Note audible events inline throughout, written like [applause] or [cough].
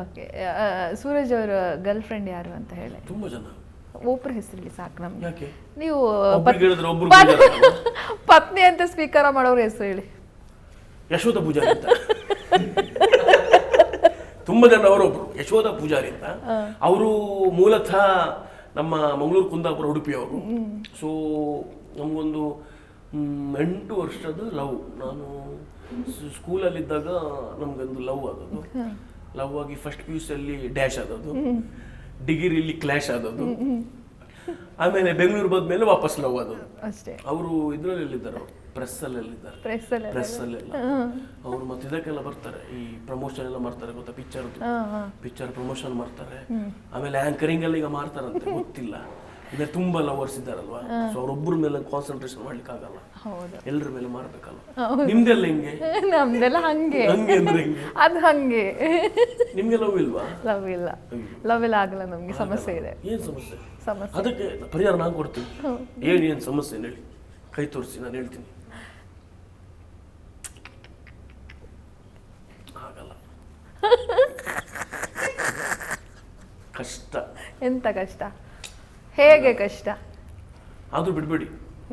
Okay Suraj ಅವರ girl friend ಯಾರು ಅಂತ ಹೇಳಿ. ತುಂಬಾ ಜನ. ಒಬ್ರ ಹೆಸರಲ್ಲಿ ಸಾಕು ನಮ್ಗೆ. ಯಾಕೆ? ನೀವು ಒಬ್ರಿಗೆ ಹೇಳಿದ್ರೆ ಒಬ್ರು ಪತ್- [laughs] ಪತ್ನಿ ಅಂತ ಸ್ವೀಕಾರ ಮಾಡೋರ ಹೆಸರು ಹೇಳಿ. ಯಶೋಧ ಪೂಜಾರಿ ಅಂತ. ತುಂಬಾ ಜನ ಅವರೊಬ್ರು. ಯಶೋಧ ಪೂಜಾರಿ ಅಂತ. ಅವರು ಮೂಲತಃ ನಮ್ಮ ಮಂಗಳೂರು ಕುಂದಾಪುರ ಉಡುಪಿಯವರು. ಸೊ ನಮಗೊಂದು ಮ್, ಎಂಟು ವರ್ಷದ ಲವ್. ನಾನು ಸ್ಕೂಲಲ್ಲಿದ್ದಾಗ ನಮಗೊಂದು ಲವ್ ಆದದ್ದು. ಲವ್ ಆಗಿ ಫಸ್ಟ್ ಪಿ ಯು ಸಿಯಲ್ಲಿ ಡ್ಯಾಶ್ ಆದದ್ದು. ಡಿಗ್ರಿಲಿ ಕ್ಲಾಶ್ ಆದದ್ದು. ಆಮೇಲೆ ಬೆಂಗಳೂರು ಬಂದ್ಮೇಲೆ ವಾಪಸ್ ಲವ್ ಆದದ್ದು. ಅಷ್ಟೇ. ಅವರು ಇದ್ರಲ್ಲಿದ್ದಾರೆ ಎಲ್ಲಿದ್ದಾರೆ ಪ್ರೆಸ್ ಅಲ್ಲಿದ್ದಾರೆ ಪ್ರೆಸ್ ಅಲ್ಲಿ ಪ್ರೆಸ್ ಅಲ್ಲೆಲ್ಲ ಅವರು ಮತ್ತೆ ಇದಕ್ಕೆಲ್ಲ ಬರ್ತಾರೆ. ಈ ಪ್ರಮೋಷನ್ ಎಲ್ಲ ಮಾಡ್ತಾರೆ ಗೊತ್ತಾ? ಪಿಕ್ಚರ್ ಪಿಕ್ಚರ್ ಪ್ರಮೋಷನ್ ಮಾಡ್ತಾರೆ. ಆಮೇಲೆ ಆಂಕರಿಂಗ್ ಅಲ್ಲಿ ಈಗ ಮಾಡ್ತಾರಂತೆ ಗೊತ್ತಿಲ್ಲ. ಅಂದ್ರೆ ತುಂಬಾ ಲವರ್ಸ್ ಇದ್ದಾರಲ್ವಾ? ಸೊ ಅವ್ರೊಬ್ಬರ ಮೇಲೆ ಕಾನ್ಸಂಟ್ರೇಷನ್ ಮಾಡ್ಲಿಕ್ಕೆ ಆಗಲ್ಲ ಹೌದು. ಎಲ್ಲರ ಮೇಲೆ ಮಾಡ್ಬೇಕಲ್ಲ ನಿಮ್ದೆಲ್ಲ ಹಿಂಗೆ? ನಮ್ದೆಲ್ಲ ಹಂಗೆ. ಹಂಗೆ ಅಂದ್ರೆ ಹಿಂಗೆ? ಅದು ಹಂಗೆ. ನಿಮ್ಗೆ ಲವ್ ಇಲ್ವಾ? ಲವ್ ಇಲ್ಲ. ಲವ್ ಇಲ್ಲ ಆಗಲ್ಲ ನಮ್ಗೆ ಸಮಸ್ಯೆ ಇದೆ. ಏನ್ ಸಮಸ್ಯೆ? ಸಮಸ್ಯೆ. ಅದಕ್ಕೆ ಪರಿಹಾರ ನಾನು ಕೊಡ್ತೀನಿ. ಏನು ಏನು ಸಮಸ್ಯೆ ಹೇಳಿ. ಕೈ ತೋರಿಸಿ ನಾನು ಹೇಳ್ತೀನಿ. ಆಗಲ್ಲ. [laughs] ಕಷ್ಟ. ಎಂತ ಕಷ್ಟ? ಹೇಗೆ ಕಷ್ಟ? ಆದ್ರೂ ಬಿಡ್ಬೇಡಿ.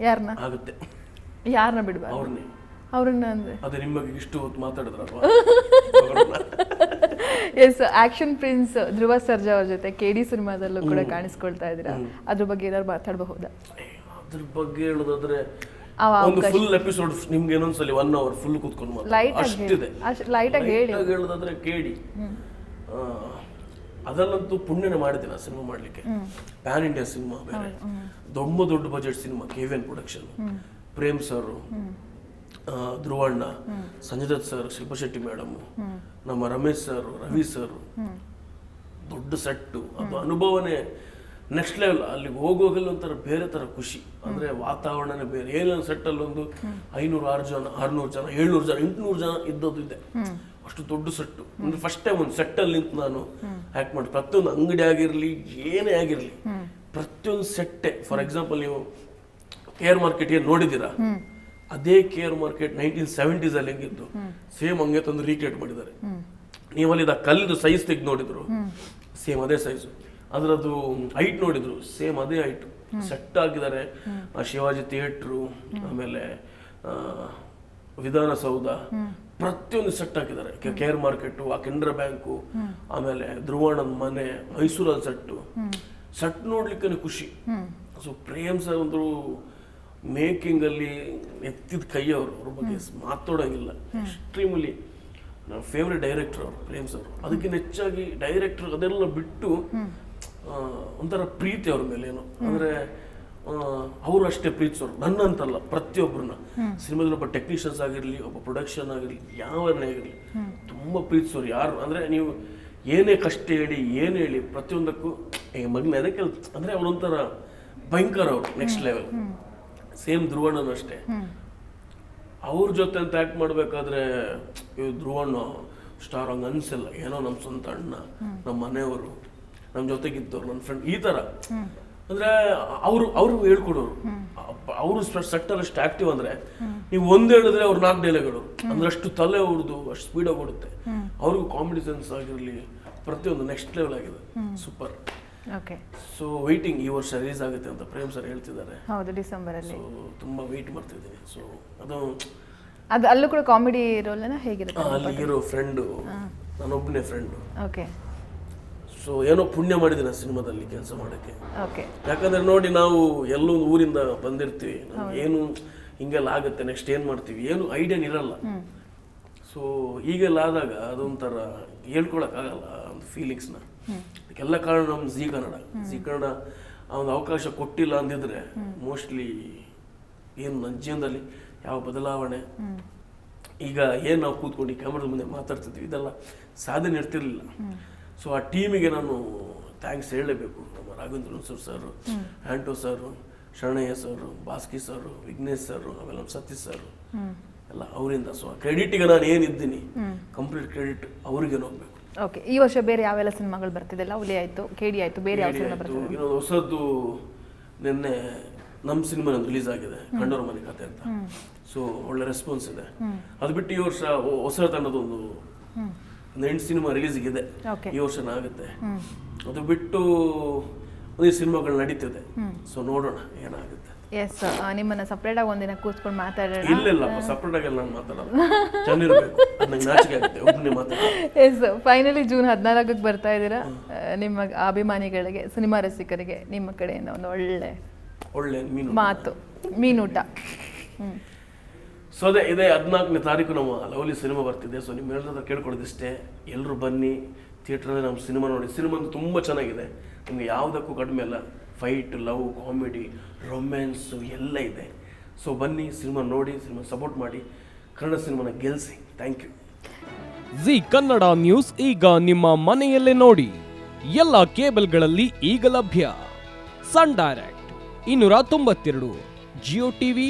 ಯಾರನ್ನ ಆಗುತ್ತೆ. ಯಾರನ್ನ ಬಿಡ್ಬಾರ್ದು? ಅವ್ರನ್ನ ಅವ್ರನ್ನ ಅಂದ್ರೆ? ಅದೇ ನಿಮ್ಮ ಬಗ್ಗೆ ಇಷ್ಟು ಹೊತ್ತು ಮಾತಾಡಿದ್ರಲ್ವಾ? Yes action prince Dhruva Sarja ಅವ್ರ ಜೊತೆ ಕೆ ಡಿ ಸಿನಿಮಾದಲ್ಲೂ ಕೂಡ ಕಾಣಿಸ್ಕೊಳ್ತಾ ಇದ್ದೀರಾ? ಅದ್ರ ಬಗ್ಗೆ ಏನಾದ್ರು ಮಾತಾಡಬಹುದಾ? ಅದ್ರ ಬಗ್ಗೆ ಹೇಳೋದಾದ್ರೆ ಒಂದು ಫುಲ್ ಎಪಿಸೋಡ್ ನಿಮ್ಗೆ ಇನ್ನೊಂದ್ಸಲಿ ಒನ್ ಅವರ್ ಫುಲ್ ಕೂತ್ಕೊಂಡು ಲೈಟ್ ಆಗಿ ಅಷ್ಟಿದೆ. ಅಷ್ಟು ಲೈಟ್ ಆಗಿ ಹೇಳಿ. ಹೇಳೋದಾದ್ರೆ ಕೇಳಿ ಅದರಲ್ಲಂತೂ ಪುಣ್ಯನ ಮಾಡಿದೆ ಸಿನಿಮಾ ಮಾಡ್ಲಿಕ್ಕೆ. ಪ್ಯಾನ್ ಇಂಡಿಯಾ ಸಿನಿಮಾ ಬೇರೆ ದೊಡ್ಡ ದೊಡ್ಡ budget cinema K V N production Prem sir ಧ್ರುವಣ್ಣ Sanjay Dutt sir Shilpa Shetty madam ನಮ್ಮ ರಮೇಶ್ ಸರ್ ರವಿ ಸರ್ ದೊಡ್ಡ ಸೆಟ್ಟು ಅದು ಅನುಭವನೇ ನೆಕ್ಸ್ಟ್ ಲೆವೆಲ್ ಅಲ್ಲಿಗೆ ಹೋಗುವಾಗಲ್ಲ ಒಂಥರ ಬೇರೆ ತರ ಖುಷಿ. ಅಂದ್ರೆ ವಾತಾವರಣನೇ ಬೇರೆ. ಏನೇನು ಸೆಟ್ಟಲ್ಲಿ ಒಂದು ಐನೂರು ಆರು ಜನ ಆರುನೂರು ಜನ ಏಳ್ನೂರು ಜನ ಎಂಟುನೂರು ಜನ ಇದ್ದದ್ದು ಇದೆ. ಅಷ್ಟು ದೊಡ್ಡ ಸೆಟ್ಟು ಅಂದ್ರೆ ಫಸ್ಟ್ ಟೈಮ್ ಒಂದು ಸೆಟ್ಟಲ್ಲಿ ನಿಂತು ನಾನು ಆಕ್ಟ್ ಮಾಡಿ. ಪ್ರತಿಯೊಂದು ಅಂಗಡಿ ಆಗಿರಲಿ ಏನೇ ಆಗಿರಲಿ ಪ್ರತಿಯೊಂದು ಸೆಟ್ಟೆ ಫಾರ್ ಎಕ್ಸಾಂಪಲ್ ನೀವು ಕೇರ್ ಮಾರ್ಕೆಟ್ ಏನು ನೋಡಿದ್ದೀರಾ? ಅದೇ ಕೇರ್ ಮಾರ್ಕೆಟ್ ನೈನ್ಟೀನ್ ಸೆವೆಂಟೀಸಲ್ಲಿ ಹೆಂಗಿದ್ದು ಸೇಮ್ ಹಂಗೆ ತಂದು ರೀಕ್ರಿಯೇಟ್ ಮಾಡಿದ್ದಾರೆ. ನೀವಲ್ಲಿ ಆ ಕಲ್ಲದು ಸೈಜ್ ತೆಗೆದು ನೋಡಿದ್ರು. ಸೇಮ್ ಅದೇ ಸೈಜು ಅದರದ್ದು ಹೈಟ್ ನೋಡಿದ್ರು ಸೇಮ್ ಅದೇ ಹೈಟ್ ಸೆಟ್ ಆಗಿದ್ದಾರೆ. ಶಿವಾಜಿ ಥಿಯೇಟ್ರು ಆಮೇಲೆ ವಿಧಾನಸೌಧ ಪ್ರತಿಯೊಂದು ಸೆಟ್ ಹಾಕಿದ್ದಾರೆ. ಕೇರ್ ಮಾರ್ಕೆಟು ಆ ಕೆನರಾ ಬ್ಯಾಂಕು ಆಮೇಲೆ ಧ್ರುವಣ್ಣನ ಮನೆ ಮೈಸೂರಲ್ಲಿ ಸೆಟ್ಟು ಸೆಟ್ ನೋಡ್ಲಿಕ್ಕೆ ಖುಷಿ. ಸೊ ಪ್ರೇಮ್ ಸರ್ ಒಂದು ಮೇಕಿಂಗ್ ಅಲ್ಲಿ ಎತ್ತಿದ ಕೈ ಅವರು. ಅವ್ರ ಬಗ್ಗೆ ಮಾತಾಡೋಂಗಿಲ್ಲ. ಎಕ್ಸ್ಟ್ರೀಮ್ಲಿ ನನ್ನ ಫೇವ್ರೆಟ್ ಡೈರೆಕ್ಟರ್ ಅವರು ಪ್ರೇಮ್ ಸರ್ ಅದಕ್ಕಿಂತ ಹೆಚ್ಚಾಗಿ ಡೈರೆಕ್ಟರ್ ಅದೆಲ್ಲ ಬಿಟ್ಟು ಒಂಥರ ಪ್ರೀತಿ ಅವ್ರ ಮೇಲೆ ಏನು ಅಂದ್ರೆ ಅವರು ಅಷ್ಟೇ ಪ್ರೀತಿಸೋರು ನನ್ನಂತಲ್ಲ ಪ್ರತಿಯೊಬ್ಬರನ್ನ ಸಿನಿಮಾದಲ್ಲಿ ಒಬ್ಬ ಟೆಕ್ನಿಷಿಯನ್ಸ್ ಆಗಿರಲಿ ಒಬ್ಬ ಪ್ರೊಡಕ್ಷನ್ ಆಗಿರಲಿ ಯಾವನ್ನೇ ಆಗಿರಲಿ ತುಂಬ ಪ್ರೀತಿಸೋರು ಯಾರು. ಅಂದರೆ ನೀವು ಏನೇ ಕಷ್ಟ ಹೇಳಿ ಏನು ಹೇಳಿ ಪ್ರತಿಯೊಂದಕ್ಕೂ ಏ ಮಗನ ಅದಕ್ಕೆ ಅಂದ್ರೆ ಅವರೊಂಥರ ಭಯಂಕರ ಅವರು ನೆಕ್ಸ್ಟ್ ಲೆವೆಲ್ ಸೇಮ್ ಧ್ರುವಣ್ಣನ ಅಷ್ಟೇ. ಅವ್ರ ಜೊತೆ ಅಂತ ಆಕ್ಟ್ ಮಾಡ್ಬೇಕಾದ್ರೆ ಇವ್ ಧ್ರುವಣ್ಣ ಸ್ಟಾರ್ ಹಂಗೆ ಅನಿಸಿಲ್ಲ. ಏನೋ ನಮ್ಮ ಸ್ವಂತ ಅಣ್ಣ ನಮ್ಮ ಮನೆಯವರು. ನಮ್ಮ ಜೊತೆಗಿದ್ದವ್ರು ನನ್ನ ಫ್ರೆಂಡ್ ಈ ತರ. ಅಂದ್ರೆ ಅವರು ಅವರು ಹೇಳ್ಕೊಡೋರು. ಅವರು ಸೆಟ್ಟಲ್ಲಿ ಅಷ್ಟು ಆಕ್ಟಿವ್ ಅಂದ್ರೆ ನೀವು ಒಂದ್ ಹೇಳಿದ್ರೆ ಅವ್ರು ನಾಲ್ಕು ಡೇಲೆಗಳು ಅಂದ್ರೆ ಅಷ್ಟು ತಲೆ ಅವ್ರದ್ದು ಅಷ್ಟು ಸ್ಪೀಡಾಗಿ ಓಡುತ್ತೆ. ಅವ್ರಿಗೂ ಕಾಮಿಡಿ ಸೆನ್ಸ್ ಆಗಿರಲಿ ಪ್ರತಿಯೊಂದು ನೆಕ್ಸ್ಟ್ ಲೆವೆಲ್ ಆಗಿದೆ. ಸೂಪರ್ ಓಕೆ ಸೊ ವೈಟಿಂಗ್ ಈ ವರ್ಷ ರಿಲೀಸ್ ಆಗುತ್ತೆ ಅಂತ ಪ್ರೇಮ್ ಸರ್ ಹೇಳ್ತಿದ್ದಾರೆ. ಹೌದು ಡಿಸೆಂಬರ್ ಅಲ್ಲಿ ಸೊ ತುಂಬಾ ವೆಯ್ಟ್ ಮಾಡ್ತಿದ್ದೀನಿ. ಸೊ ಅದು ಅದು ಅಲ್ಲೂ ಕೂಡ ಕಾಮಿಡಿ ರೋಲ್ನ ಹೇಗಿರುತ್ತೆ ಆ, ಅಲ್ಲಿ ಇರೋ ಫ್ರೆಂಡು ನಾನೊಬ್ಬನೇ ಫ್ರೆಂಡು ಓಕೆ ಸೊ ಏನೋ ಪುಣ್ಯ ಮಾಡಿದ್ದೀನಿ ಆ ಸಿನಿಮಾದಲ್ಲಿ ಕೆಲಸ ಮಾಡೋಕ್ಕೆ. ಯಾಕಂದ್ರೆ ನೋಡಿ ನಾವು ಎಲ್ಲೋ ಒಂದು ಊರಿಂದ ಬಂದಿರ್ತೀವಿ. ಏನು ಹಿಂಗೆಲ್ಲ ಆಗುತ್ತೆ ನೆಕ್ಸ್ಟ್ ಏನು ಮಾಡ್ತೀವಿ? ಏನು ಐಡಿಯಾ ಇರಲ್ಲ. ಸೊ ಈಗೆಲ್ಲ ಆದಾಗ ಅದೊಂಥರ ಹೇಳ್ಕೊಳಕ್ಕಾಗಲ್ಲ ಒಂದು ಫೀಲಿಂಗ್ಸ್ನ ಅದಕ್ಕೆಲ್ಲ ಕಾರಣ ನಮ್ಮ ಜಿ ಕನ್ನಡ. ಜಿ ಕನ್ನಡ ಆ ಒಂದು ಅವಕಾಶ ಕೊಟ್ಟಿಲ್ಲ ಅಂದಿದ್ರೆ ಮೋಸ್ಟ್ಲಿ ಏನು ನನ್ನ ಜೀವನದಲ್ಲಿ ಯಾವ ಬದಲಾವಣೆ? ಈಗ ಏನು ನಾವು ಕೂತ್ಕೊಂಡು ಕ್ಯಾಮ್ರದ ಮುಂದೆ ಮಾತಾಡ್ತಿದ್ವಿ ಇದೆಲ್ಲ ಸಾಧನೆ ಇರ್ತಿರ್ಲಿಲ್ಲ. ಸೊ ಆ ಟೀಮಿಗೆ ನಾನು ಥ್ಯಾಂಕ್ಸ್ ಹೇಳಲೇಬೇಕು ನಮ್ಮ Raghavendra sir sir Anto sir Sharanayya sir Baski sir Vignesh sir ಆಮೇಲೆ ನಮ್ಮ ಸತೀಶ್ ಸರ್. ಎಲ್ಲ ಅವರಿಂದ ಸೊ ಕ್ರೆಡಿಟಿಗೆ ನಾನು ಏನಿದ್ದೀನಿ ಕಂಪ್ಲೀಟ್ ಕ್ರೆಡಿಟ್ ಅವ್ರಿಗೆ ಹೋಗ್ಬೇಕು. ಓಕೆ ಈ ವರ್ಷ ಬೇರೆ ಯಾವೆಲ್ಲ ಸಿನಿಮಾಗಳು ಬರ್ತಿದೆ ಲವ್ಲಿ ಆಯ್ತು ಕೆಡಿ ಆಯ್ತು ಬೇರೆ ಯಾವ ಸಿನಿಮಾ ಬರ್ತಿದೆ ಇನ್ನೊಂದು ಹೊಸದ್ದು ನಿನ್ನೆ ನಮ್ಮ ಸಿನಿಮಾ ರಿಲೀಸ್ ಆಗಿದೆ ಕಂಡೋರ ಮನೆ ಕತೆ ಅಂತ. ಸೊ ಒಳ್ಳೆ ರೆಸ್ಪಾನ್ಸ್ ಇದೆ. ಅದು ಬಿಟ್ಟು ಈ ವರ್ಷ ಹೊಸ ತಂಡದೊಂದು ಒಂದು ಎಂಟು ಸಿನಿಮಾ ರಿಲೀಸ್ಗೆ ಇದೆ ಓಕೆ. ಈ ವರ್ಷನ ಆಗುತ್ತೆ. ಅದು ಬಿಟ್ಟು ಒಂದಿಷ್ಟು ಸಿನಿಮಾಗಳು ನಡೀತಿದೆ. ಸೊ ನೋಡೋಣ ಏನಾಗುತ್ತೆ. ಎಸ್ ನಿಮ್ಮನ್ನ ಸಪ್ರೇಟ್ ಆಗಿ ಒಂದಿನ ಕೂತ್ಕೊಂಡು ಮಾತಾಡೋಣ. ಇಲ್ಲ ಇಲ್ಲಪ್ಪ ಸಪ್ರೇಟ್ ಆಗಿ ನಾನು ಮಾತಾಡಲ್ಲ. ಚೆನ್ನಾಗಿರ್ಬೇಕು ನನಗೆ ನಾಚಿಕೆ ಆಗುತ್ತೆ. ಒಬ್ಬನೇ ಮಾತಾಡೋದು ಎಸ್ ಫೈನಲಿ ಜೂನ್ ಹದಿನಾಲ್ಕಕ್ಕೆ ಬರ್ತಾ ಇದ್ದೀರಾ? ನಿಮ್ಮ ಅಭಿಮಾನಿಗಳಿಗೆ ಸಿನಿಮಾ ರಸಿಕರಿಗೆ ನಿಮ್ಮ ಕಡೆಯಿಂದ ಒಂದು ಒಳ್ಳೆ ಒಳ್ಳೆ ಮೀನು. ಮಾತು. ಮೀನೂಟ. ಹ್ಮ್. ಸೊ ಅದೇ, ಇದೇ ಹದಿನಾಲ್ಕನೇ ತಾರೀಕು ನಮ್ಮ ಲವ್ಲಿ ಸಿನಿಮಾ ಬರ್ತಿದೆ. ಸೊ ನಿಮ್ಮ ಎಲ್ಲರ ಕೇಳ್ಕೊಳ್ಳೋದಿಷ್ಟೇ. ಎಲ್ಲರೂ ಬನ್ನಿ, ಥಿಯೇಟ್ರಲ್ಲಿ ನಮ್ಮ ಸಿನಿಮಾ ನೋಡಿ. ಸಿನಿಮಾ ತುಂಬ ಚೆನ್ನಾಗಿದೆ. ನಿಮಗೆ ಯಾವುದಕ್ಕೂ ಕಡಿಮೆ ಅಲ್ಲ. ಫೈಟ್ ಲವ್ ಕಾಮಿಡಿ ರೊಮ್ಯಾನ್ಸು ಎಲ್ಲ ಇದೆ. ಸೊ ಬನ್ನಿ, ಸಿನಿಮಾ ನೋಡಿ, ಸಿನಿಮಾ ಸಪೋರ್ಟ್ ಮಾಡಿ. ಕನ್ನಡ ಸಿನಿಮಾನ ಗೆಲ್ಲಿಸಿ thank you Zee Kannada news ಈಗ ನಿಮ್ಮ ಮನೆಯಲ್ಲೇ ನೋಡಿ. ಎಲ್ಲ ಕೇಬಲ್ಗಳಲ್ಲಿ ಈಗ ಲಭ್ಯ. ಸನ್ ಡೈರೆಕ್ಟ್ ಇನ್ನೂರ ತೊಂಬತ್ತೆರಡು. ಜಿಯೋ ಟಿವಿ